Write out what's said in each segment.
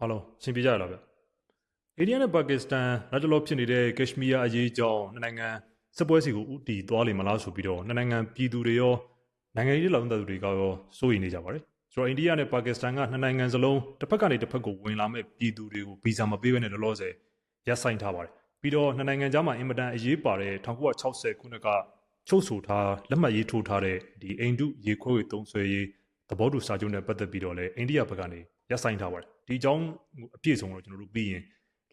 အားလုံးရှင်းပြကြရလားဗျအိန္ဒိယနဲ့ပါကစ္စတန်လက်တလောဖြစ်နေတဲ့ကက်ရှမီးယားအရေးကြောင့်နှစ်နိုင်ငံစစ်ပွဲစီကိုဥတီသွားလိမ့်မလားဆိုပြီးတော့နှစ်နိုင်ငံပြည်သူတွေရောနိုင်ငံရေးလောင်သက်သူတွေကရောစိုးရိမ်နေကြပါတယ်ဆိုတော့အိန္ဒိယနဲ့ပါကစ္စတန်ကနှစ်နိုင်ငံစလုံးတစ်ဖက်ကနေတစ်ဖက်ကိုဝင်လာမဲ့ပြည်သူတွေကိုဗီဇာမပေးဘဲနဲ့လောလောဆယ်ရပ်ဆိုင်ထားပါတယ်ပြီးတော့နှစ်နိုင်ငံကြားမှာအင်မတန်အရေးပါတဲ့1960ခုနှစ်ကချုပ်ဆိုထားလက်မှတ်ရေးထိုးထားတဲ့ဒီအိန္ဒုရေခွဲဝေသုံးဆွဲရေးသဘောတူစာချုပ်နဲ့ပတ်သက်ပြီးတော့လည်းအိန္ဒိယဘက်ကနေရပ်ဆိုင်ထားပါတယ် ဒီအကြောင်းအပြည့်အစုံတော့ကျွန်တော်တို့ပြီးရင်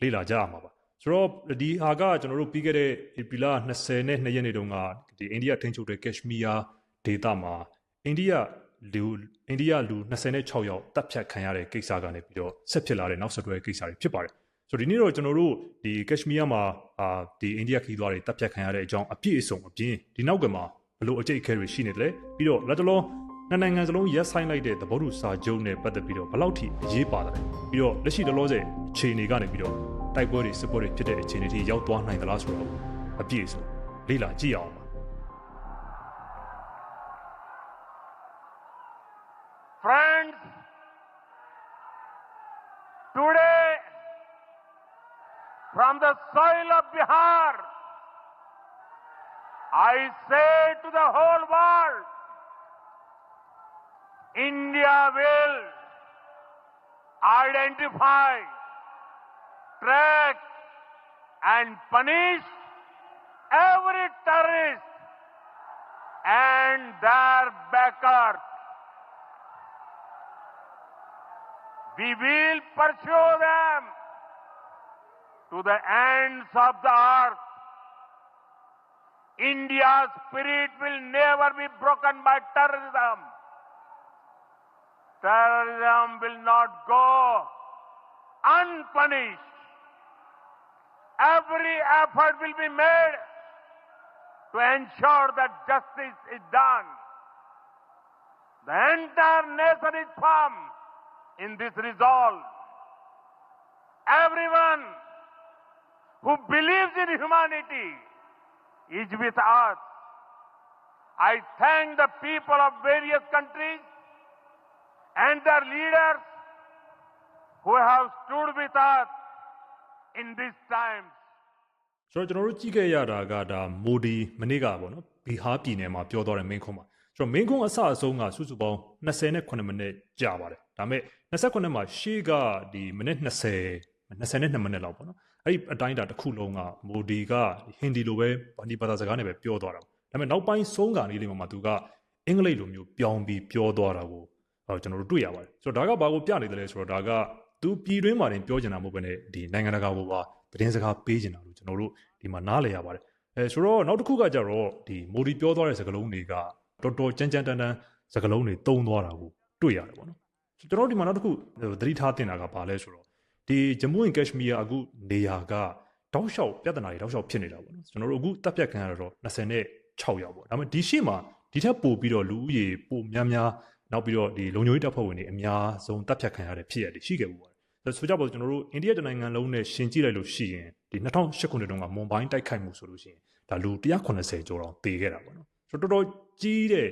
လေ့လာကြရမှာပါဆိုတော့ဒီဟာကကျွန်တော်တို့ပြီးခဲ့တဲ့ဧပြီလ20နဲ့2ရက်နေ့တုန်းကဒီအိန္ဒိယထိန်းချုပ်တဲ့ကက်ရှမီးယားဒေသမှာအိန္ဒိယလူအိန္ဒိယလူ26ယောက်တပ်ဖြတ်ခံရတဲ့ကိစ္စကနေပြီးတော့ဆက်ဖြစ်လာတဲ့နောက်ဆက်တွဲကိစ္စတွေဖြစ်ပါတယ်ဆိုတော့ဒီနေ့တော့ကျွန်တော်တို့ဒီကက်ရှမီးယားမှာအာဒီအိန္ဒိယခီးသွားတွေတပ်ဖြတ်ခံရတဲ့အကြောင်းအပြည့်အစုံအပြင်ဒီနောက်ကမှာဘလို့အကျိတ်အခဲတွေရှိနေတယ်လဲပြီးတော့လက်တလုံး နှစ်နိုင်ငံစလုံးရက်ဆိုင်လိုက်တဲ့သဘောတူစာချုပ်နဲ့ပတ်သက်ပြီးတော့ဘယ်လောက်ထိအရေးပါတယ်ပြီးတော့လက်ရှိတလောဆယ်အခြေအနေကနေပြီးတော့တိုက်ပွဲတွေစစ်ပွဲတွေဖြစ်တဲ့အခြေအနေထိရောက်သွားနိုင်သလားဆိုတော့အပြည့်အစုံလေ့လာကြည့်အောင်ပါ Friends, today from the soil of Bihar, I say to the whole world, India will identify, track and punish every terrorist and their backers. We will pursue them to the ends of the earth. India's spirit will never be broken by terrorism. Terrorism will not go unpunished. Every effort will be made to ensure that justice is done. The entire nation is firm in this resolve. Everyone who believes in humanity is with us. I thank the people of various countries and their leaders who have stood with us in these times. ဆိုတော့ကျွန်တော်တို့ကြည့်ခဲ့ရတာကဒါမိုဒီမနေ့ကပေါ့နော်ဘီဟာပြည်နယ်မှာပြောသွားတဲ့မင်းခွန်းပါဆိုတော့မင်းခွန်းအစအဆုံးကစုစုပေါင်း28မိနစ်ကြာပါတယ်ဒါပေမဲ့28မှာရှေ့ကဒီမိနစ်20 22မိနစ်လောက်ပေါ့နော်အဲ့ဒီအတိုင်းအတာတစ်ခုလုံးကမိုဒီကဟင်ဒီလိုပဲဗန်ဒီဘာသာစကားနဲ့ပဲပြောသွားတာပေါ့ဒါပေမဲ့နောက်ပိုင်းဆုံးကနေလေးမှာသူကအင်္ဂလိပ်လိုမျိုးပြောင်းပြီးပြောသွားတာကိုအော် ကျွန်တော်တို့တွေ့ရပါတယ်ဆိုတော့ဒါကဘာကိုပြနေတယ်လဲဆိုတော့ဒါကသူပြည်တွင်းမှာတင်ပြောချင်တာမဟုတ်ဘဲနဲ့ဒီနိုင်ငံတကာဘပါသတင်းစကားပေးချင်တာလို့ကျွန်တော်တို့ဒီမှာနားလည်ရပါတယ်အဲဆိုတော့နောက်တစ်ခုကကြတော့ဒီမိုဒီပြောသွားတဲ့စကားလုံးတွေကတော်တော်ကြမ်းကြမ်းတမ်းတမ်းစကားလုံးတွေတုံးသွားတာကိုတွေ့ရတယ်ပေါ့နော်ကျွန်တော်တို့ဒီမှာနောက်တစ်ခုသတိထားတင်တာကဘာလဲဆိုတော့ဒီဂျမူးအင်ကက်ရှမီးယာအခုနေရာကတောက်လျှောက်ပြဿနာတွေတောက်လျှောက်ဖြစ်နေတာပေါ့နော်ကျွန်တော်တို့အခုတပ်ဖြတ်ခံရတော့26ရောက်ပေါ့ဒါပေမဲ့ဒီရှေ့မှာဒီထက်ပိုပြီးတော့လူဦးရေပိုများများ နောက်ပြီးတော့ဒီလုံခြုံရေးတပ်ဖွဲ့ဝင်တွေအများဆုံးတပ်ဖြတ်ခံရတဲ့ဖြစ်ရတွေရှိခဲ့ဘူးပါတယ်ဆိုကြပါစို့ကျွန်တော်တို့အိန္ဒိယတနိုင်ငံလုံးနဲ့ရှင်ကြည့်လိုက်လို့ရှိရင်ဒီ2008ခုနှစ်တုန်းကမွန်ဘိုင်းတိုက်ခိုက်မှုဆိုလို့ရှိရင်ဒါလူ180ကျော်တောင်တေခဲ့တာပေါ့နော်ဆိုတော့တော်တော်ကြီးတဲ့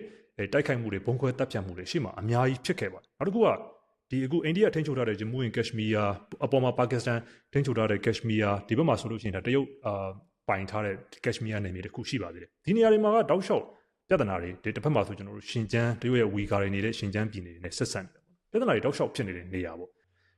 တိုက်ခိုက်မှုတွေဘုံခွဲတပ်ဖြတ်မှုတွေရှေ့မှာအများကြီးဖြစ်ခဲ့ပါတယ်နောက်တစ်ခုကဒီအခုအိန္ဒိယထိန်းချုပ်ထားတဲ့ဂျမူးအင်ကက်ရှမီးယားအပေါ်မှာပါကစ္စတန်ထိန်းချုပ်ထားတဲ့ကက်ရှမီးယားဒီဘက်မှာဆိုလို့ရှိရင်ဒါတရုတ်အာပိုင်ထားတဲ့ကက်ရှမီးယားနယ်မြေတစ်ခုရှိပါသေးတယ်ဒီနေရာတွေမှာကတောက်လျှောက် ပြဿနာတွေဒီတစ်ဖက်မှာဆိုကျွန်တော်တို့ရှင်ကျန်းတရုတ်ရဲ့ဝီဂါတွေနေတဲ့ရှင်ကျန်းပြည်နယ်တွေနဲ့ဆက်ဆက်နေတယ်ပေါ့ပြဿနာတွေတောက်လျှောက်ဖြစ်နေတဲ့နေရာပေါ့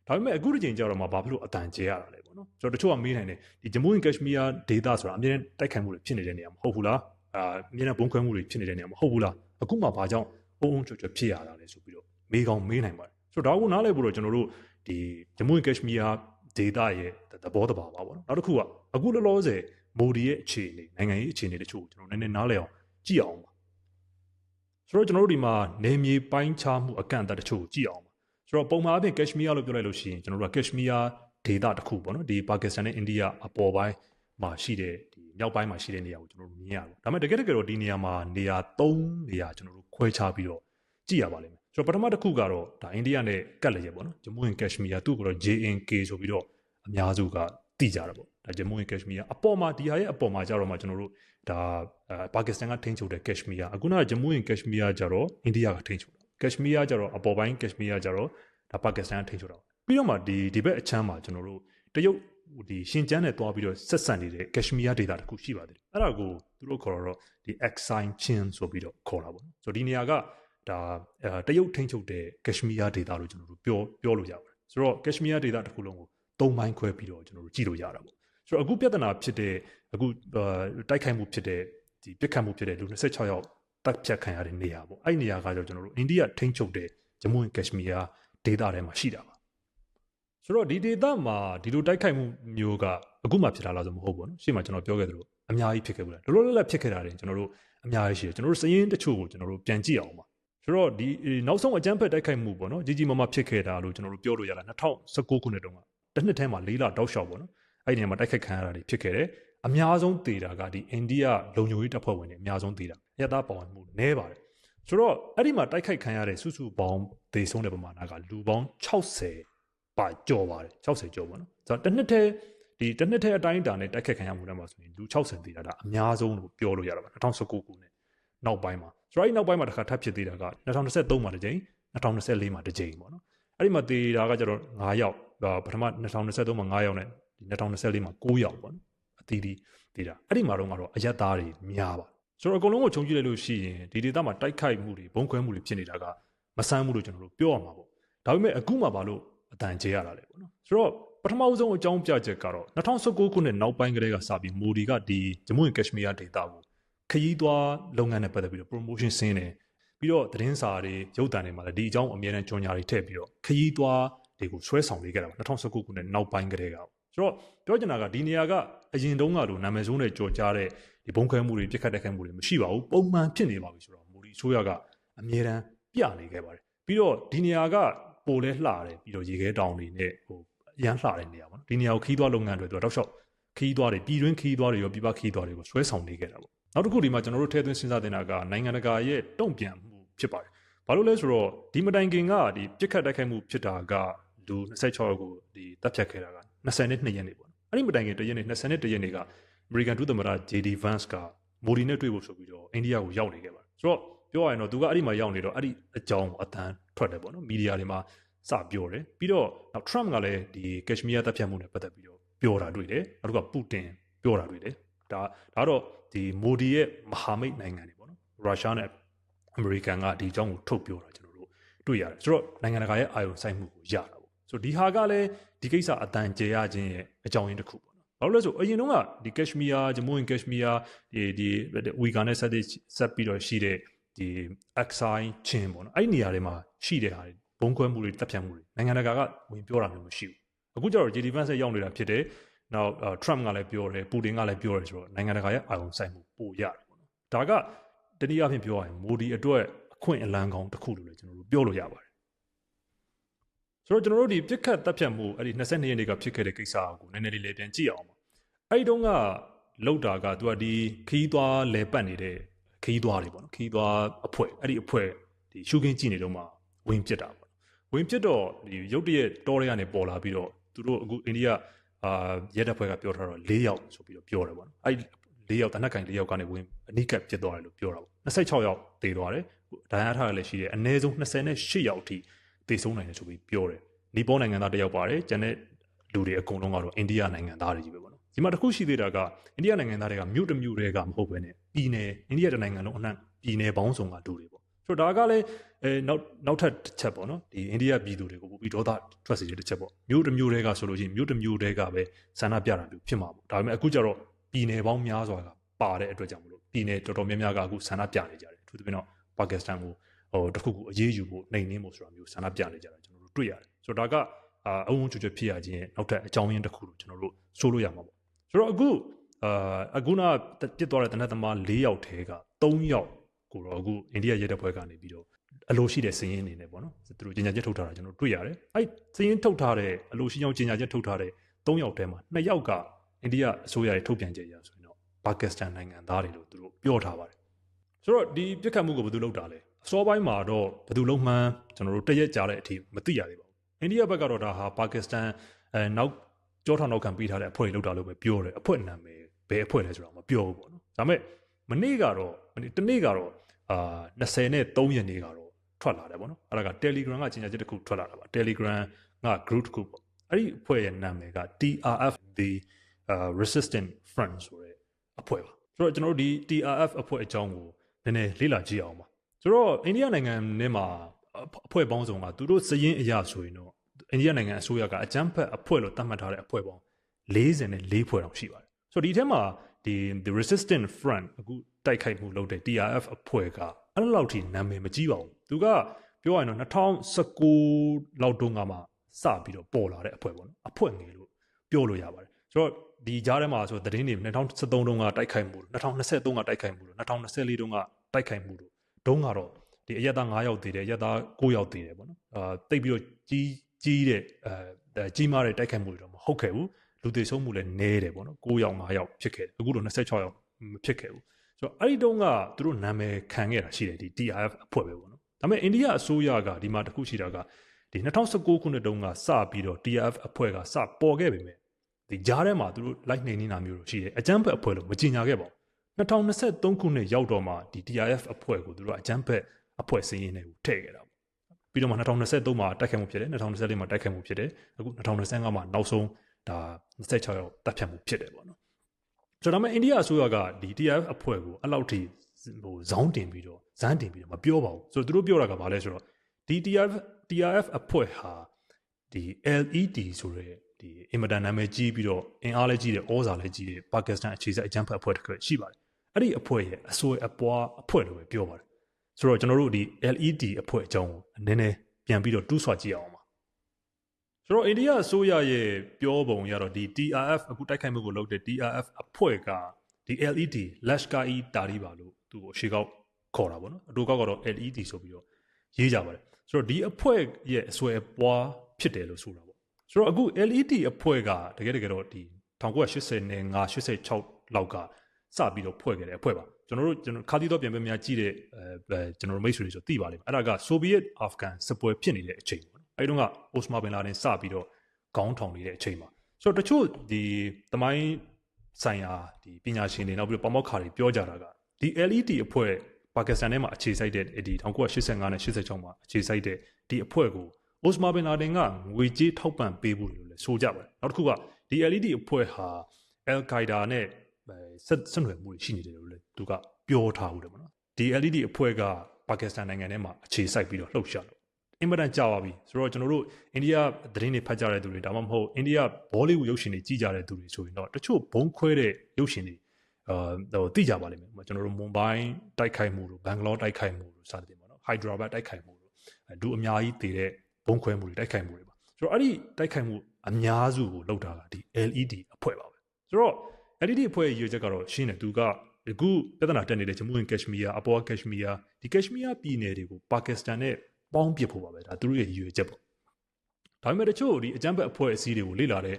ဒါပေမဲ့အခုဒီချိန်ကျတော့မှဘာဖြစ်လို့အတန်ကျဲရတာလဲပေါ့နော်ကျွန်တော်တချို့ကမေးနိုင်တယ်ဒီဂျမူးအင်ကက်ရှမီးယားဒေသဆိုတာအမြဲတမ်းတိုက်ခိုက်မှုတွေဖြစ်နေတဲ့နေရာမဟုတ်ဘူးလားအာအမြဲတမ်းဘုံခွဲမှုတွေဖြစ်နေတဲ့နေရာမဟုတ်ဘူးလားအခုမှဘာကြောင့်အုံအုံချွတ်ချွတ်ဖြစ်ရတာလဲဆိုပြီးတော့မေးကောင်းမေးနိုင်ပါတယ်ဆိုတော့ဒါကိုနားလည်ဖို့တော့ကျွန်တော်တို့ဒီဂျမူးအင်ကက်ရှမီးယားဒေသရဲ့သဘောတဘာပါပေါ့နော်နောက်တစ်ခုကအခုလောလောဆယ်မိုဒီရဲ့အခြေအနေနိုင်ငံရေးအခြေအနေတချို့ကျွန်တော်နည်းနည်းနားလည်အောင်ကြည့်အောင်ပါ ဆိုတော့ကျွန်တော်တို့ဒီမှာနေမြေပိုင်းခြားမှုအကန့်အသတ်တချို့ကြည့်အောင်ပါဆိုတော့ပုံမှန်အပြင်ကက်ရှမီးယားလို့ပြောလိုက်လို့ရှိရင်ကျွန်တော်တို့ကကက်ရှမီးယားဒေသတစ်ခုပေါ့နော်ဒီပါကစ္စတန်နဲ့အိန္ဒိယအပေါ်ပိုင်းမှာရှိတဲ့ဒီမြောက်ပိုင်းမှာရှိတဲ့နေရာကိုကျွန်တော်တို့မြင်ရပါဒါပေမဲ့တကယ်တကယ်တော့ဒီနေရာမှာနေရာ၃နေရာကျွန်တော်တို့ခွဲခြားပြီးတော့ကြည့်ရပါလိမ့်မယ်ဆိုတော့ပထမတစ်ခုကတော့ဒါအိန္ဒိယနဲ့ကတ်လျက်ပေါ့နော်ဂျမူးအင်ကက်ရှမီးယားသူ့ကိုတော့ JNK ဆိုပြီးတော့အများစုက သိကြတာပေါ့ဒါဂျမူးအင်ကက်ရှမီးယားအပေါ်မှာဒီဟာရဲ့အပေါ်မှာကြတော့မှကျွန်တော်တို့ဒါပါကစ္စတန်ကထိန်းချုပ်တဲ့ကက်ရှမီးယားအခုနကဂျမူးအင်ကက်ရှမီးယားကြတော့အိန္ဒိယကထိန်းချုပ်တာကက်ရှမီးယားကြတော့အပေါ်ပိုင်းကက်ရှမီးယားကြတော့ဒါပါကစ္စတန်ကထိန်းချုပ်တာပြီးတော့မှဒီဒီဘက်အချမ်းမှာကျွန်တော်တို့တရုတ်ဒီရှင်ကျန်းနဲ့တွားပြီးတော့ဆက်ဆံနေတဲ့ကက်ရှမီးယားဒေသတစ်ခုရှိပါတယ်အဲ့ဒါကိုသူတို့ခေါ်တော့ဒီ Exine Chin ဆိုပြီးတော့ခေါ်တာပေါ့နော်ဆိုတော့ဒီနေရာကဒါတရုတ်ထိန်းချုပ်တဲ့ကက်ရှမီးယားဒေသလို့ကျွန်တော်တို့ပြောပြောလို့ရပါတယ်ဆိုတော့ကက်ရှမီးယားဒေသတစ်ခုလုံးကို သုံးပိုင်းခွဲပြီးတော့ကျွန်တော်တို့ကြည့်လို့ရတာပေါ့ဆိုတော့အခုပြဿနာဖြစ်တဲ့အခုတိုက်ခိုက်မှုဖြစ်တဲ့ဒီပြစ်ခတ်မှုဖြစ်တဲ့လူ26ယောက်တပ်ဖြတ်ခံရတဲ့နေရာပေါ့အဲ့ဒီနေရာကကြောင့်ကျွန်တော်တို့အိန္ဒိယထိန်းချုပ်တဲ့ဂျမူန်ကက်ရှမီးယားဒေသထဲမှာရှိတာပါဆိုတော့ဒီဒေသမှာဒီလိုတိုက်ခိုက်မှုမျိုးကအခုမှဖြစ်လာလားဆိုမဟုတ်ဘူးเนาะရှေ့မှာကျွန်တော်ပြောခဲ့သလိုအများကြီးဖြစ်ခဲ့ဘူးလားလောလောလတ်ဖြစ်ခဲ့တာတွေကျွန်တော်တို့အများကြီးရှိတယ်ကျွန်တော်တို့စရင်တချို့ကိုကျွန်တော်တို့ပြန်ကြည့်အောင်ပါဆိုတော့ဒီနောက်ဆုံးအကြမ်းဖက်တိုက်ခိုက်မှုပေါ့နော်ကြီးကြီးမားမားဖြစ်ခဲ့တာလို့ကျွန်တော်တို့ပြောလို့ရတာ2019ခုနှစ်တုန်းက တစ်နှစ်ထဲမှာ၄လတောက်လျှောက်ပေါ့နော်အဲ့ဒီနေရာမှာတိုက်ခိုက်ခံရတာတွေဖြစ်ခဲ့တယ်အများဆုံးတေတာကဒီအိန္ဒိယလုံခြုံရေးတပ်ဖွဲ့ဝင်တွေအများဆုံးတေတာရသပေါဝင်မှုနည်းပါတယ်ဆိုတော့အဲ့ဒီမှာတိုက်ခိုက်ခံရတဲ့စုစုပေါင်းဒေဆုံးတဲ့ပမာဏကလူပေါင်း60ပါကျော်ပါတယ်60ကျော်ပေါ့နော်ဆိုတော့တစ်နှစ်ထဲဒီတစ်နှစ်ထဲအတိုင်းအတာနဲ့တိုက်ခိုက်ခံရမှုတွေမှာဆိုရင်လူ60တေတာဒါအများဆုံးလို့ပြောလို့ရတာပါ2019ခုနှစ်နောက်ပိုင်းမှာဆိုတော့အဲ့နောက်ပိုင်းမှာတစ်ခါထပ်ဖြစ်သေးတာက2023မှာတစ်ကြိမ်2024မှာတစ်ကြိမ်ပေါ့နော်အဲ့ဒီမှာတေတာကကျတော့9ယောက် ပထမ2023မှာ9ယောက်နဲ့2024မှာ9ယောက်ပေါ့နော်အသီးသီးတေတာအဲ့ဒီမှာတော့ကတော့အယက်သားတွေများပါဆိုတော့အကုန်လုံးကိုခြုံကြည့်လိုက်လို့ရှိရင်ဒီဒေတာမှာတိုက်ခိုက်မှုတွေဘုံခွဲမှုတွေဖြစ်နေတာကမဆန်းဘူးလို့ကျွန်တော်တို့ပြောရမှာပေါ့ဒါပေမဲ့အခုမှဘာလို့အတန်ကျေရတာလဲပေါ့နော်ဆိုတော့ပထမဆုံးအကြောင်းပြချက်ကတော့2019ခုနှစ်နောက်ပိုင်းကလေးကစပြီးမိုဒီကဒီဂျမူးကက်ရှမီးယားဒေတာကိုခရီးသွားလုပ်ငန်းနဲ့ပတ်သက်ပြီးတော့ promotion ဆင်းတယ်ပြီးတော့သတင်းစာတွေရုပ်သံတွေမှာလည်းဒီအကြောင်းအမြဲတမ်းကြော်ညာတွေထည့်ပြီးတော့ခရီးသွား တွေကိုဆွဲဆောင်ပေးခဲ့တာပါ2019ခုနှစ်နောက်ပိုင်းကလေးကဆိုတော့ပြောချင်တာကဒီနေရာကအရင်တုန်းကလိုနာမည်ဆိုးနဲ့ကြော်ကြားတဲ့ဒီဘုံခွဲမှုတွေပြစ်ခတ်တက်ခတ်မှုတွေမရှိပါဘူးပုံမှန်ဖြစ်နေပါပြီဆိုတော့မိုဒီဆိုရကအမြဲတမ်းပြနေခဲ့ပါတယ်ပြီးတော့ဒီနေရာကပိုလဲလှတယ်ပြီးတော့ရေခဲတောင်တွေနဲ့ဟိုရမ်းလှတဲ့နေရာပေါ့နော်ဒီနေရာကိုခီးသွားလုပ်ငန်းတွေသူကတောက်လျှောက်ခီးသွားတွေပြည်တွင်းခီးသွားတွေရောပြည်ပခီးသွားတွေကိုဆွဲဆောင်နေခဲ့တာပေါ့နောက်တစ်ခုဒီမှာကျွန်တော်တို့ထည့်သွင်းစဉ်းစားတင်တာကနိုင်ငံတကာရဲ့တုံ့ပြန်မှုဖြစ်ပါတယ်ဘာလို့လဲဆိုတော့ဒီမတိုင်ခင်ကဒီပြစ်ခတ်တိုက်ခိုက်မှုဖြစ်တာက လူ26ယောက်ကိုဒီတပ်ဖြတ်ခဲ့တာက22ရက်နေပေါ့နော်အဲ့ဒီမတိုင်ခင်တရက်နေ22ရက်နေက American ဒုသမ္မတ JD Vance ကမိုဒီနဲ့တွေ့ဖို့ဆိုပြီးတော့အိန္ဒိယကိုရောက်နေခဲ့ပါတယ်ဆိုတော့ပြောရရင်တော့သူကအဲ့ဒီမှာရောက်နေတော့အဲ့ဒီအကြောင်းအတန်းထွက်တယ်ပေါ့နော်မီဒီယာတွေမှာစပြောတယ်ပြီးတော့နောက် Trump ကလည်းဒီ Kashmir တပ်ဖြတ်မှုနဲ့ပတ်သက်ပြီးတော့ပြောတာတွေ့တယ်နောက်တစ်ခါပူတင်ပြောတာတွေ့တယ်ဒါဒါတော့ဒီမိုဒီရဲ့မဟာမိတ်နိုင်ငံတွေပေါ့နော်ရုရှားနဲ့အမေရိကန်ကဒီအကြောင်းကိုထုတ်ပြောတာကျွန်တော်တို့တွေ့ရတယ်ဆိုတော့နိုင်ငံတကာရဲ့အာရုံစိုက်မှုကိုရတာပေါ့ ဆိုတော့ဒီဟာကလည်းဒီကိစ္စအတန်ကျေရခြင်းရဲ့အကြောင်းရင်းတစ်ခုပေါ့နော်ဘာလို့လဲဆိုအရင်တုန်းကဒီကက်ရှမီးယားဂျမူးန်ကက်ရှမီးယားဒီဒီဝီဂါနဲ့ဆက်ဆက်ပြီးတော့ရှိတဲ့ဒီ Exine ချင်းပေါ့နော်အဲ့ဒီနေရာတွေမှာရှိတဲ့ဟာတွေဘုံခွဲမှုတွေတပ်ဖြတ်မှုတွေနိုင်ငံတကာကဝင်ပြောတာမျိုးမရှိဘူးအခုကျတော့ JD Vance ရောက်နေတာဖြစ်တယ်နောက် Trump ကလည်းပြောတယ်ပူတင်ကလည်းပြောတယ်ဆိုတော့နိုင်ငံတကာရဲ့အာရုံစိုက်မှုပိုရတယ်ပေါ့နော်ဒါကတနည်းအားဖြင့်ပြောရရင်မိုဒီအတွက်အခွင့်အလမ်းကောင်းတစ်ခုလို့လည်းကျွန်တော်တို့ပြောလို့ရပါတယ် ဆိုတော့ကျွန်တော်တို့ဒီပြစ်ခတ်တပ်ဖြတ်မှုအဲ့ဒီ22ရက်နေ့ကဖြစ်ခဲ့တဲ့ကိစ္စကိုနည်းနည်းလေးလေးပြန်ကြည့်အောင်ပါအဲ့ဒီတုန်းကလောက်တာကသူကဒီခီးသွားလဲပတ်နေတဲ့ခီးသွားတွေပေါ့နော်ခီးသွားအဖွဲ့အဲ့ဒီအဖွဲ့ဒီရှုခင်းကြည့်နေတော့မှဝင်ပစ်တာပေါ့ဝင်ပစ်တော့ဒီရုတ်တရက်တောတွေကနေပေါ်လာပြီးတော့သူတို့အခုအိန္ဒိယအာရဲတပ်ဖွဲ့ကပြောထားတော့၄ယောက်ဆိုပြီးတော့ပြောတယ်ပေါ့နော်အဲ့၄ယောက်တနက်ကင်၄ယောက်ကနေဝင်အနိကပ်ဖြစ်သွားတယ်လို့ပြောတာပေါ့26ယောက်သေသွားတယ်ဒဏ်ရာထားရလည်းရှိတယ်အနည်းဆုံး28ယောက်အထိ သေဆုံးနိုင်တယ်ဆိုပြီးပြောတယ်နီပေါနိုင်ငံသားတယောက်ပါတယ်ကျန်တဲ့လူတွေအကုန်လုံးကတော့အိန္ဒိယနိုင်ငံသားတွေကြီးပဲပေါ့နော်ဒီမှာတစ်ခုရှိသေးတာကအိန္ဒိယနိုင်ငံသားတွေကမြို့တစ်မြို့တွေကမဟုတ်ဘဲနဲ့ပြည်နယ်အိန္ဒိယတနိုင်ငံလုံးအနှံ့ပြည်နယ်ပေါင်းစုံကလူတွေပေါ့ဆိုတော့ဒါကလည်းအဲနောက်နောက်ထပ်တစ်ချက်ပေါ့နော်ဒီအိန္ဒိယပြည်သူတွေကိုပို့ပြီးဒေါသထွက်စေတဲ့တစ်ချက်ပေါ့မြို့တစ်မြို့တွေကဆိုလို့ရှိရင်မြို့တစ်မြို့တွေကပဲဆန္ဒပြတာမျိုးဖြစ်မှာပေါ့ဒါပေမဲ့အခုကျတော့ပြည်နယ်ပေါင်းများစွာကပါတဲ့အတွက်ကြောင့်မလို့ပြည်နယ်တော်တော်များများကအခုဆန္ဒပြနေကြတယ်အထူးသဖြင့်တော့ပါကစ္စတန်ကို ဟိုတခုခုအေးအေးယူဖို့နှိမ်နင်းဖို့ဆိုတာမျိုးဆန္ဒပြနေကြတာကျွန်တော်တို့တွေ့ရတယ်ဆိုတော့ဒါကအအုံချွတ်ချွတ်ဖြစ်ရခြင်းရဲ့နောက်ထပ်အကြောင်းရင်းတစ်ခုလို့ကျွန်တော်တို့ဆိုလို့ရမှာပေါ့ဆိုတော့အခုအာအခုနပြစ်သွားတဲ့တနက်သမား၄ယောက်ထဲက3ယောက်ကိုတော့အခုအိန္ဒိယရဲတပ်ဖွဲ့ကနေပြီးတော့အလိုရှိတဲ့စည်ရင်းအနေနဲ့ပေါ့နော်သူတို့ကြီးညာချက်ထုတ်ထားတာကျွန်တော်တွေ့ရတယ်အဲ့စည်ရင်းထုတ်ထားတဲ့အလိုရှိကြောင်းကြီးညာချက်ထုတ်ထားတဲ့3ယောက်ထဲမှာ2ယောက်ကအိန္ဒိယအစိုးရရဲ့ထုတ်ပြန်ချက်အရဆိုရင်တော့ပါကစ္စတန်နိုင်ငံသားတွေလို့သူတို့ပြောထားပါတယ်ဆိုတော့ဒီပြစ်ခတ်မှုကိုဘယ်သူလုပ်တာလဲအ စောပိုင်းမှာတော့ဘယ်သူလုံးမှန်းကျွန်တော်တို့တရက်ကြာတဲ့အထိမသိရသေးပါဘူးအိန္ဒိယဘက်ကတော့ဒါဟာပါကစ္စတန်အဲနောက်ကြောထောင်နောက်ခံပေးထားတဲ့အဖွဲ့တွေလောက်တာလို့ပဲပြောတယ်အဖွဲ့နာမည်ဘယ်အဖွဲ့လဲဆိုတာမပြောဘူးပေါ့နော်ဒါပေမဲ့မနေ့ကတော့မနေ့တနေ့ကတော့အာ20နဲ့3ရက်နေ့ကတော့ထွက်လာတယ်ပေါ့နော်အဲ့ဒါက Telegram ကကြီးညာချက်တစ်ခုထွက်လာတာပါ Telegram ငါ group တစ်ခုပေါ့အဲ့ဒီအဖွဲ့ရဲ့နာမည်က TRF the uh, resistant front ဆိုတဲ့အဖွဲ့ပါဆိုတော့ကျွန်တော်တို့ဒီ TRF အဖွဲ့အကြောင်းကိုနည်းနည်းလေ့လာကြည့်အောင်ပါ ဆိုတော့အိန္ဒိယနိုင်ငံနဲ့မှာအဖွဲ့ပေါင်းစုံကသူတို့စည်ရင်းအရာဆိုရင်တော့အိန္ဒိယနိုင်ငံအစိုးရကအကြမ်းဖက်အဖွဲ့လို့သတ်မှတ်ထားတဲ့အဖွဲ့ပေါင်း44ဖွဲ့တောင်ရှိပါတယ်ဆိုတော့ဒီထဲမှာဒီ the resistant front အခုတိုက်ခိုက်မှုလုပ်တဲ့ TRF အဖွဲ့ကအဲ့လောက်ထိနာမည်မကြီးပါဘူးသူကပြောရရင်တော့2019လောက်တုန်းကမှစပြီးတော့ပေါ်လာတဲ့အဖွဲ့ပေါ့နော်အဖွဲ့ငယ်လို့ပြောလို့ရပါတယ်ဆိုတော့ဒီကြားထဲမှာဆိုသတင်းတွေ2013တုန်းကတိုက်ခိုက်မှု2023ကတိုက်ခိုက်မှု2024တုန်းကတိုက်ခိုက်မှုတို့ တုန်းကတော့ဒီအရက်သား9ယောက်တည်တယ်အရက်သား9ယောက်တည်တယ်ပေါ့နော်အာတိတ်ပြီးတော့ကြီးကြီးတဲ့အဲကြီးမားတဲ့တိုက်ခိုက်မှုတွေတော့မဟုတ်ခဲ့ဘူးလူသေဆုံးမှုလည်းနည်းတယ်ပေါ့နော်9ယောက်9ယောက်ဖြစ်ခဲ့တယ်အခုတော့26ယောက်မဖြစ်ခဲ့ဘူးဆိုတော့အဲ့ဒီတုန်းကသူတို့နာမည်ခံခဲ့တာရှိတယ်ဒီ TRF အဖွဲ့ပဲပေါ့နော်ဒါပေမဲ့အိန္ဒိယအစိုးရကဒီမှာတခုရှိတာကဒီ2019ခုနှစ်တုန်းကစပြီးတော့ TRF အဖွဲ့ကစပေါ်ခဲ့ပေမဲ့ဒီကြားထဲမှာသူတို့လိုက်နေနေတာမျိုးလို့ရှိတယ်အကြမ်းဖက်အဖွဲ့လို့မကြေညာခဲ့ပါဘူး 2023ခုနှစ်ရောက်တော့မှဒီ TRF အဖွဲ့ကိုသူတို့အကြမ်းဖက်အဖွဲ့စည်းရင်းတွေကိုထည့်ခဲ့တာပေါ့ပြီးတော့မှ2023မှာတိုက်ခိုက်မှုဖြစ်တယ်2024မှာတိုက်ခိုက်မှုဖြစ်တယ်အခု2025မှာနောက်ဆုံးဒါ26ရောက်တပ်ဖြတ်မှုဖြစ်တယ်ပေါ့နော်ဆိုတော့ဒါပေမဲ့အိန္ဒိယအစိုးရကဒီ TRF အဖွဲ့ကိုအဲ့လောက်ထိဟိုဇောင်းတင်ပြီးတော့ဇန်းတင်ပြီးတော့မပြောပါဘူးဆိုတော့သူတို့ပြောတာကဘာလဲဆိုတော့ဒီ TRF TRF အဖွဲ့ဟာဒီ LED ဆိုတဲ့ဒီအင်မတန်နာမည်ကြီးပြီးတော့အင်အားလည်းကြီးတယ်ဩဇာလည်းကြီးတယ်ပါကစ္စတန်အခြေစိုက်အကြမ်းဖက်အဖွဲ့တစ်ခုရှိပါတယ် အဲ့ဒီအဖွဲ့ရဲ့အစိုးရအပွားအဖွဲ့လို့ပဲပြောပါတယ်ဆိုတော့ကျွန်တော်တို့ဒီ LED အဖွဲ့အကြောင်းကိုနည်းနည်းပြန်ပြီးတော့တူးဆွကြည့်အောင်ပါဆိုတော့အိန္ဒိယအစိုးရရဲ့ပြောပုံရတော့ဒီ TRF အခုတိုက်ခိုက်မှုကိုလုပ်တဲ့ TRF အဖွဲ့ကဒီ LED Lashkar-e Taiba လို့သူ့ကိုရှေ့ကောက်ခေါ်တာပေါ့နော်အတူကောက်ကတော့ LED ဆိုပြီးတော့ရေးကြပါတယ်ဆိုတော့ဒီအဖွဲ့ရဲ့အစွဲပွားဖြစ်တယ်လို့ဆိုတာပေါ့ဆိုတော့အခု LED အဖွဲ့ကတကယ်တကယ်တော့ဒီ1985 86လောက်က စပြီးတော့ဖွဲ့ခဲ့တဲ့အဖွဲ့ပါကျွန်တော်တို့ကျွန်တော်ခါတီတော့ပြန်ပြန်များကြည့်တဲ့အဲကျွန်တော်တို့မိတ်ဆွေတွေဆိုသိပါလိမ့်မယ်အဲ့ဒါကဆိုဗီယက်အာဖဂန်စစ်ပွဲဖြစ်နေတဲ့အချိန်ပေါ့နော်အဲဒီတော့ကအိုစမာဘင်လာဒင်စပြီးတော့ခေါင်းထောင်နေတဲ့အချိန်မှာဆိုတော့တချို့ဒီသမိုင်းဆိုင်ရာဒီပညာရှင်တွေနောက်ပြီးတော့ပမောက္ခတွေပြောကြတာကဒီ LED အဖွဲ့ပါကစ္စတန်ထဲမှာအခြေစိုက်တဲ့ဒီ1985နဲ့86မှာအခြေစိုက်တဲ့ဒီအဖွဲ့ကိုအိုစမာဘင်လာဒင်ကငွေကြေးထောက်ပံ့ပေးဖို့လို့လည်းဆိုကြပါတယ်နောက်တစ်ခုကဒီ LED အဖွဲ့ဟာ Al Qaeda နဲ့ ဆက်ဆက်နွယ်မှုရှိနေတယ်လို့လည်းသူကပြောထားဦးတယ်ပေါ့နော်ဒီ LED အဖွဲ့ကပါကစ္စတန်နိုင်ငံထဲမှာအခြေစိုက်ပြီးတော့လှုပ်ရှားလို့အင်မတန်ကြာပါပြီဆိုတော့ကျွန်တော်တို့အိန္ဒိယသတင်းတွေဖတ်ကြတဲ့သူတွေဒါမှမဟုတ်အိန္ဒိယဘောလိဝုဒ်ရုပ်ရှင်တွေကြည့်ကြတဲ့သူတွေဆိုရင်တော့တချို့ဘုံခွဲတဲ့ရုပ်ရှင်တွေအာဟိုသိကြပါလိမ့်မယ်ကျွန်တော်တို့မွန်ဘိုင်းတိုက်ခိုက်မှုတို့ဘန်ဂလောတိုက်ခိုက်မှုတို့စသဖြင့်ပေါ့နော်ဟိုက်ဒရာဘတ်တိုက်ခိုက်မှုတို့ဒူအများကြီးတည်တဲ့ဘုံခွဲမှုတွေတိုက်ခိုက်မှုတွေပါဆိုတော့အဲ့ဒီတိုက်ခိုက်မှုအများစုကိုလောက်တာကဒီ LED အဖွဲ့ပါပဲဆိုတော့ LED အဖွဲ့ရဲ့ရည်ရွယ်ချက်ကတော့ရှင်းတယ်သူကအခုပြဿနာတက်နေတဲ့ဂျမူးန်ကက်ရှမီးယားအပေါ်ကက်ရှမီးယားဒီကက်ရှမီးယားပြည်နယ်တွေကိုပါကစ္စတန်နဲ့ပေါင်းပစ်ဖို့ပါပဲဒါသူတို့ရဲ့ရည်ရွယ်ချက်ပေါ့ဒါပေမဲ့တချို့ဒီအကြမ်းဖက်အဖွဲ့အစည်းတွေကိုလေ့လာတဲ့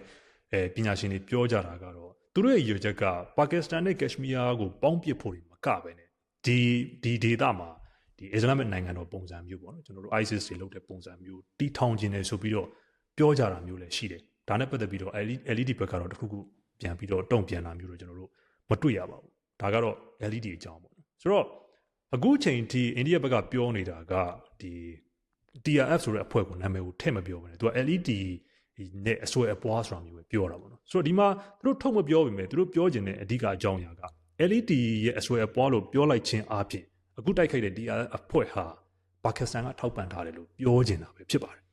အဲပညာရှင်တွေပြောကြတာကတော့သူတို့ရဲ့ရည်ရွယ်ချက်ကပါကစ္စတန်နဲ့ကက်ရှမီးယားကိုပေါင်းပစ်ဖို့တွေမကပဲနဲ့ဒီဒီဒေသမှာဒီအစ္စလာမစ်နိုင်ငံတော်ပုံစံမျိုးပေါ့နော်ကျွန်တော်တို့ ISIS တွေလုပ်တဲ့ပုံစံမျိုးတီထောင်ခြင်းတယ်ဆိုပြီးတော့ပြောကြတာမျိုးလည်းရှိတယ်ဒါနဲ့ပတ်သက်ပြီးတော့ LED ဘက်ကတော့တခုခု ပြန်ပြီးတော့တုံ့ပြန်တာမျိုးတော့ကျွန်တော်တို့မတွေ့ရပါဘူးဒါကတော့ LED အကြောင်းပေါ့ဆိုတော့အခုချိန်ထိအိန္ဒိယဘက်ကပြောနေတာကဒီ TRF ဆိုတဲ့အဖွဲ့ကိုနာမည်ကိုထည့်မပြောဘဲနဲ့သူက LED နဲ့အစွဲအပွားဆိုတာမျိုးပဲပြောတာပေါ့နော်ဆိုတော့ဒီမှာသူတို့ထုတ်မပြောပေမဲ့သူတို့ပြောခြင်းတဲ့အဓိကအကြောင်းအရာက LED ရဲ့အစွဲအပွားလို့ပြောလိုက်ခြင်းအပြင်အခုတိုက်ခိုက်တဲ့ TRF အဖွဲ့ဟာပါကစ္စတန်ကထောက်ပံ့ထားတယ်လို့ပြောခြင်းတာပဲဖြစ်ပါတယ်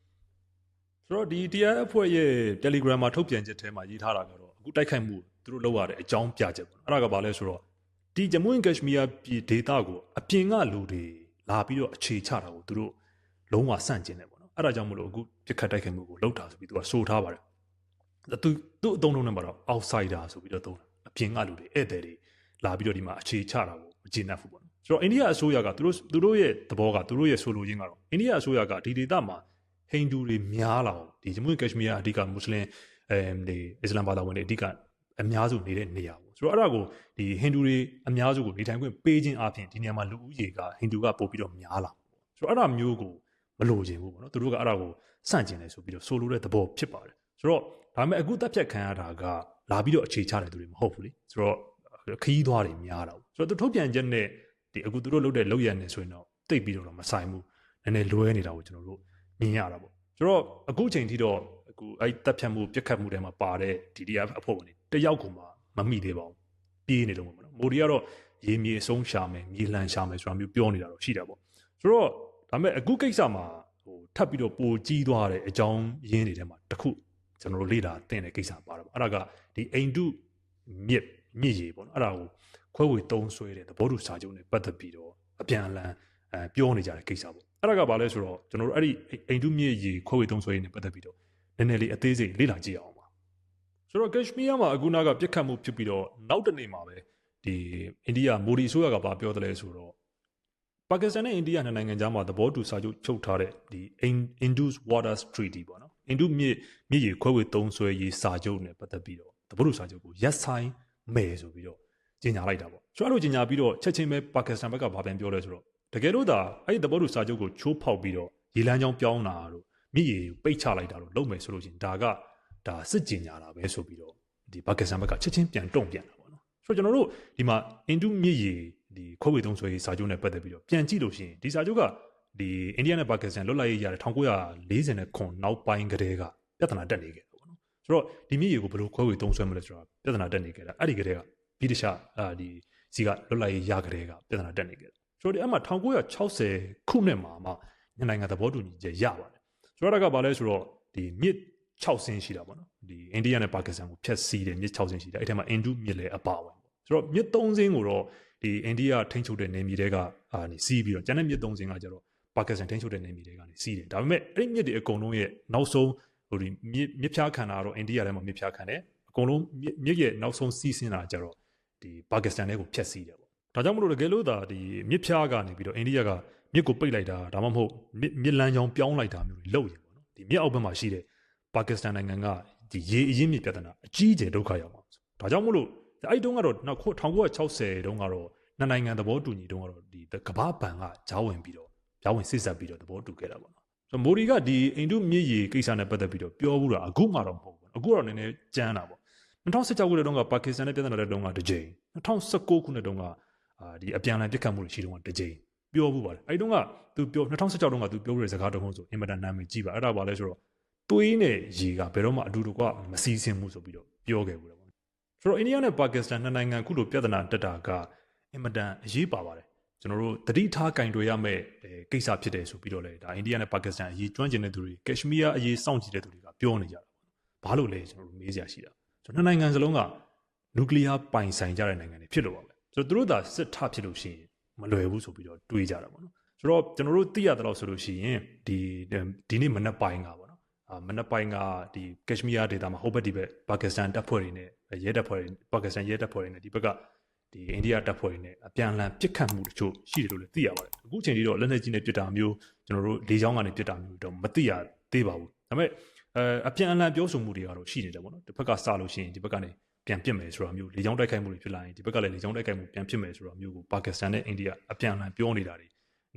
ဆိုတော့ဒီ TRF အဖွဲ့ရဲ့ Telegram မှာထုတ်ပြန်ချက်ထဲမှာရေးထားတာကတော့ အခုတိုက်ခိုက်မှုသူတို့လုပ်ရတဲ့အကြောင်းပြချက်ပေါ့အဲ့ဒါကဘာလဲဆိုတော့ဒီဂျမူးန်ကက်ရှမီးယားပြည်ဒေသကိုအပြင်ကလူတွေလာပြီးတော့အခြေချတာကိုသူတို့လုံးဝဆန့်ကျင်တယ်ပေါ့နော်အဲ့ဒါကြောင့်မလို့အခုပြစ်ခတ်တိုက်ခိုက်မှုကိုလုပ်တာဆိုပြီးသူကဆိုထားပါတယ်သူသူ့အသုံးလုံးနဲ့မှာတော့ outsider ဆိုပြီးတော့သုံးတာအပြင်ကလူတွေဧည့်သည်တွေလာပြီးတော့ဒီမှာအခြေချတာကိုမကျေနပ်ဘူးပေါ့နော်ဆိုတော့အိန္ဒိယအစိုးရကသူတို့သူတို့ရဲ့သဘောကသူတို့ရဲ့ဆိုလိုရင်းကတော့အိန္ဒိယအစိုးရကဒီဒေသမှာဟိန္ဒူတွေများလာအောင်ဒီဂျမူးန်ကက်ရှမီးယားအဓိကမွတ်စလင် အဲဒီအစ္စလာမ်ဘာသာဝင်တွေအဓိကအများစုနေတဲ့နေရာပေါ့ဆိုတော့အဲ့ဒါကိုဒီဟိန္ဒူတွေအများစုကိုနေထိုင်ခွင့်ပေးခြင်းအပြင်ဒီနေရာမှာလူဦးရေကဟိန္ဒူကပို့ပြီးတော့များလာဆိုတော့အဲ့ဒါမျိုးကိုမလိုချင်ဘူးပေါ့နော်သူတို့ကအဲ့ဒါကိုစန့်ကျင်တယ်ဆိုပြီးတော့ဆိုလိုတဲ့သဘောဖြစ်ပါတယ်ဆိုတော့ဒါပေမဲ့အခုတက်ဖြတ်ခံရတာကလာပြီးတော့အခြေချတဲ့သူတွေမဟုတ်ဘူးလေဆိုတော့ခရီးသွားတွေများတာပေါ့ဆိုတော့သူထုတ်ပြန်ချက်နဲ့ဒီအခုသူတို့လုပ်တဲ့လုပ်ရနေဆိုရင်တော့တိတ်ပြီးတော့မဆိုင်ဘူးနည်းနည်းလွဲနေတာကိုကျွန်တော်တို့မြင်ရတာပေါ့ဆိုတော့အခုချိန်ထိတော့ အခုအဲ့တပ်ဖြတ်မှုပြစ်ခတ်မှုတွေမှာပါတဲ့ DDF အဖွဲ့ဝင်တွေတယောက်ကိုမှမမိသေးပါဘူးပြေးနေလို့ပေါ့နော်မိုဒီကတော့ရေမြေအဆုံးရှာမယ်မြေလှန်ရှာမယ်ဆိုတာမျိုးပြောနေတာတော့ရှိတာပေါ့ဆိုတော့ဒါပေမဲ့အခုကိစ္စမှာဟိုထပ်ပြီးတော့ပိုကြီးသွားတဲ့အကြောင်းရင်းတွေထဲမှာတစ်ခုကျွန်တော်တို့လေ့လာသင်တဲ့ကိစ္စပါတော့အဲ့ဒါကဒီအိန္ဒုမြစ်မြစ်ရေပေါ့နော်အဲ့ဒါကိုခွဲဝေသုံးဆွဲတဲ့သဘောတူစာချုပ်နဲ့ပတ်သက်ပြီးတော့အပြန်အလှန်အဲပြောနေကြတဲ့ကိစ္စပေါ့အဲ့ဒါကဘာလဲဆိုတော့ကျွန်တော်တို့အဲ့ဒီအိန္ဒုမြစ်ရေခွဲဝေသုံးဆွဲရေးနဲ့ပတ်သက်ပြီးတော့ နည်းနည်းလေးအသေးစိတ်လေ့လာကြည့်အောင်ပါဆိုတော့ကက်ရှမီးယားမှာအခုနာကပြစ်ခတ်မှုဖြစ်ပြီးတော့နောက်တစ်နေ့မှာပဲဒီအိန္ဒိယမိုဒီအစိုးရကဘာပြောတယ်လဲဆိုတော့ပါကစ္စတန်နဲ့အိန္ဒိယနှစ်နိုင်ငံကြားမှာသဘောတူစာချုပ်ချုပ်ထားတဲ့ဒီ Indus Waters Treaty ပေါ့နော်အင်ဒုမြစ်မြစ်ရေခွဲဝေသုံးဆွဲရေးစာချုပ်နဲ့ပတ်သက်ပြီးတော့သဘောတူစာချုပ်ကိုရက်ဆိုင်မယ်ဆိုပြီးတော့ကြေညာလိုက်တာပေါ့ဆိုတော့အဲ့လိုကြေညာပြီးတော့ချက်ချင်းပဲပါကစ္စတန်ဘက်ကဘာပြန်ပြောလဲဆိုတော့တကယ်လို့သာအဲ့ဒီသဘောတူစာချုပ်ကိုချိုးဖောက်ပြီးတော့ရေလမ်းကြောင်းပြောင်းတာတို့ မြစ်ရေကိုပိတ်ချလိုက်တာတို့လုပ်မယ်ဆိုလို့ရှိရင်ဒါကဒါစစ်ကြေညာတာပဲဆိုပြီးတော့ဒီပါကစ္စတန်ဘက်ကချက်ချင်းပြန်တုံ့ပြန်တာပေါ့နော်ဆိုတော့ကျွန်တော်တို့ဒီမှာအင်ဒုမြစ်ရေဒီခွဲဝေသုံးဆွဲရေးစာချုပ်နဲ့ပတ်သက်ပြီးတော့ပြန်ကြည့်လို့ရှိရင်ဒီစာချုပ်ကဒီအိန္ဒိယနဲ့ပါကစ္စတန်လွတ်လပ်ရေးရတဲ့1940ခုနောက်ပိုင်းကတည်းကပြဿနာတက်နေခဲ့တာပေါ့နော်ဆိုတော့ဒီမြစ်ရေကိုဘယ်လိုခွဲဝေသုံးဆွဲမလဲဆိုတာပြဿနာတက်နေခဲ့တာအဲ့ဒီကတည်းကပြီးတခြားအာဒီစီကလွတ်လပ်ရေးရကတည်းကပြဿနာတက်နေခဲ့တာဆိုတော့ဒီအမှ1960ခုနှစ်မှာမှညနိုင်ငံသဘောတူညီချက်ရပါတယ် ဆိုတော့ဒါကဘာလဲဆိုတော့ဒီမြစ်6ဆင်းရှိတာပေါ့နော်ဒီအိန္ဒိယနဲ့ပါကစ္စတန်ကိုဖျက်ဆီးတယ်မြစ်6ဆင်းရှိတယ်အဲ့ထက်မှာအင်ဒုမြစ်လည်းအပါဝင်ပေါ့ဆိုတော့မြစ်3ဆင်းကိုတော့ဒီအိန္ဒိယထိန်းချုပ်တဲ့နယ်မြေတွေကအာနေစီးပြီးတော့ကျန်တဲ့မြစ်3ဆင်းကကျတော့ပါကစ္စတန်ထိန်းချုပ်တဲ့နယ်မြေတွေကနေစီးတယ်ဒါပေမဲ့အဲ့ဒီမြစ်တွေအကုန်လုံးရဲ့နောက်ဆုံးဟိုဒီမြစ်မြစ်ဖြားခံတာတော့အိန္ဒိယထဲမှာမြစ်ဖြားခံတယ်အကုန်လုံးမြစ်မြစ်ရဲ့နောက်ဆုံးစီးဆင်းတာကျတော့ဒီပါကစ္စတန်ထဲကိုဖျက်ဆီးတယ်ပေါ့ဒါကြောင့်မလို့တကယ်လို့သာဒီမြစ်ဖြားကနေပြီးတော့အိန္ဒိယက မြစ်ကိုပိတ်လိုက်တာဒါမှမဟုတ်မြစ်မြစ်လမ်းကြောင်းပြောင်းလိုက်တာမျိုးတွေလုပ်ရင်ပေါ့နော်ဒီမြစ်အောက်ဘက်မှာရှိတဲ့ပါကစ္စတန်နိုင်ငံကဒီရေအရင်းမြစ်ပြဿနာအကြီးအကျယ်ဒုက္ခရောက်မှာဒါကြောင့်မလို့အဲ့တုန်းကတော့နောက်1960တုန်းကတော့နှစ်နိုင်ငံသဘောတူညီတုန်းကတော့ဒီကမ္ဘာဘဏ်ကဂျားဝင်ပြီးတော့ဂျားဝင်စစ်ဆက်ပြီးတော့သဘောတူခဲ့တာပေါ့နော်ဆိုမိုဒီကဒီအိန္ဒုမြစ်ရေကိစ္စနဲ့ပတ်သက်ပြီးတော့ပြောဘူးတာအခုမှတော့မဟုတ်ဘူးအခုတော့နည်းနည်းကြမ်းတာပေါ့2016ခုနှစ်တုန်းကပါကစ္စတန်နဲ့ပြည်ထောင်တဲ့တုန်းကတစ်ကြိမ်2019ခုနှစ်တုန်းကအာဒီအပြန်အလှန်ပြစ်ခတ်မှုတွေရှိတုန်းကတစ်ကြိမ် ပြောဘူးပါတယ်အဲဒီတုန်းကသူပြော2016တုန်းကသူပြောပြတဲ့စကားတုံးဆိုအင်မတန်နာမည်ကြီးပါအဲ့ဒါပါလဲဆိုတော့သွေးနဲ့ရေကဘယ်တော့မှအတူတူကမစီးဆင်းဘူးဆိုပြီးတော့ပြောခဲ့ဘူးတယ်ပေါ့ဆိုတော့အိန္ဒိယနဲ့ပါကစ္စတန်နှစ်နိုင်ငံခုလိုပြဿနာတက်တာကအင်မတန်အရေးပါပါတယ်ကျွန်တော်တို့တတိထားကင်တွေရမယ့်ကိစ္စဖြစ်တယ်ဆိုပြီးတော့လေဒါအိန္ဒိယနဲ့ပါကစ္စတန်အရေးကျွမ်းကျင်တဲ့သူတွေကက်ရှမီးယားအရေးစောင့်ကြည့်တဲ့သူတွေကပြောနေကြတာပေါ့ဘာလို့လဲကျွန်တော်တို့မေးစရာရှိတာဆိုတော့နှစ်နိုင်ငံစလုံးကနျူကလ িয়ার ပိုင်ဆိုင်ကြတဲ့နိုင်ငံတွေဖြစ်လို့ပါပဲဆိုတော့သူတို့သာစစ်ထဖြစ်လို့ရှိရင် မလွယ်ဘူးဆိုပြီးတော့တွေးကြတာပေါ့နော်ဆိုတော့ကျွန်တော်တို့သိရတဲ့လောက်ဆိုလို့ရှိရင်ဒီဒီနေ့မနက်ပိုင်းကပေါ့နော်အာမနက်ပိုင်းကဒီကက်ရှမီးယားဒေသမှာဟိုဘက်ဒီဘက်ပါကစ္စတန်တပ်ဖွဲ့တွေနဲ့ရဲတပ်ဖွဲ့တွေပါကစ္စတန်ရဲတပ်ဖွဲ့တွေနဲ့ဒီဘက်ကဒီအိန္ဒိယတပ်ဖွဲ့တွေနဲ့အပြန်အလှန်ပစ်ခတ်မှုတချို့ရှိတယ်လို့လည်းသိရပါတယ်အခုချိန်ကြီးတော့လက်နက်ကြီးနဲ့ပစ်တာမျိုးကျွန်တော်တို့လေကြောင်းကနေပစ်တာမျိုးတော့မသိရသေးပါဘူးဒါပေမဲ့အဲအပြန်အလှန်ပြောဆိုမှုတွေကတော့ရှိနေတယ်ပေါ့နော်တစ်ဖက်ကစလို့ရှိရင်ဒီဘက်ကနေ ပြန်ပစ်မယ်ဆိုတာမျိုးလေကြောင်းတိုက်ခိုက်မှုတွေဖြစ်လာရင်ဒီဘက်ကလည်းလေကြောင်းတိုက်ခိုက်မှုပြန်ဖြစ်မယ်ဆိုတာမျိုးကိုပါကစ္စတန်နဲ့အိန္ဒိယအပြန်အလှန်ပြောနေတာတွေ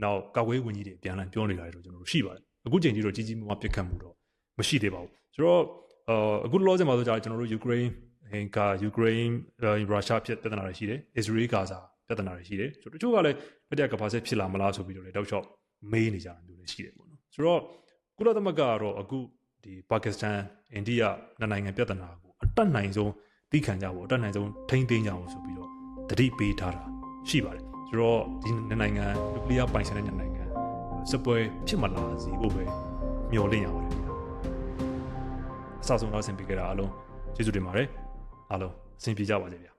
နောက်ကာကွယ်ဝင်ကြီးတွေအပြန်အလှန်ပြောနေတာတွေတော့ကျွန်တော်တို့ရှိပါတယ်အခုချိန်ကြီးတော့ကြီးကြီးမားမားပစ်ခတ်မှုတော့မရှိသေးပါဘူးဆိုတော့အခုလောဆယ်မှာဆိုကြကျွန်တော်တို့ယူကရိန်းဟင်ကယူကရိန်းရုရှားဖြစ်ပြဿနာတွေရှိတယ်အစ္စရေးဂါဇာပြဿနာတွေရှိတယ်ဆိုတော့တချို့ကလည်းတတိယကဘာဆက်ဖြစ်လာမလားဆိုပြီးတော့လေတောက်လျှောက်မေးနေကြတာမျိုးလည်းရှိတယ်ပေါ့နော်ဆိုတော့ကုလသမဂ္ဂကတော့အခုဒီပါကစ္စတန်အိန္ဒိယနိုင်ငံပြဿနာကိုအတက်နိုင်ဆုံး သိခံကြဖို့အတက်နိုင်ဆုံးထိန်းသိမ်းကြဖို့ဆိုပြီးတော့တတိပေးထားတာရှိပါတယ်ဆိုတော့ဒီနိုင်ငံနျူကလ িয়ার ပိုင်ဆိုင်တဲ့နိုင်ငံစပွဲဖြစ်မလာစေဖို့ပဲမျှော်လင့်ရပါတယ်အစဆုံးတော့ဆင်ပြကြတာအားလုံးကျေးဇူးတင်ပါတယ်အားလုံးအဆင်ပြေကြပါစေဗျာ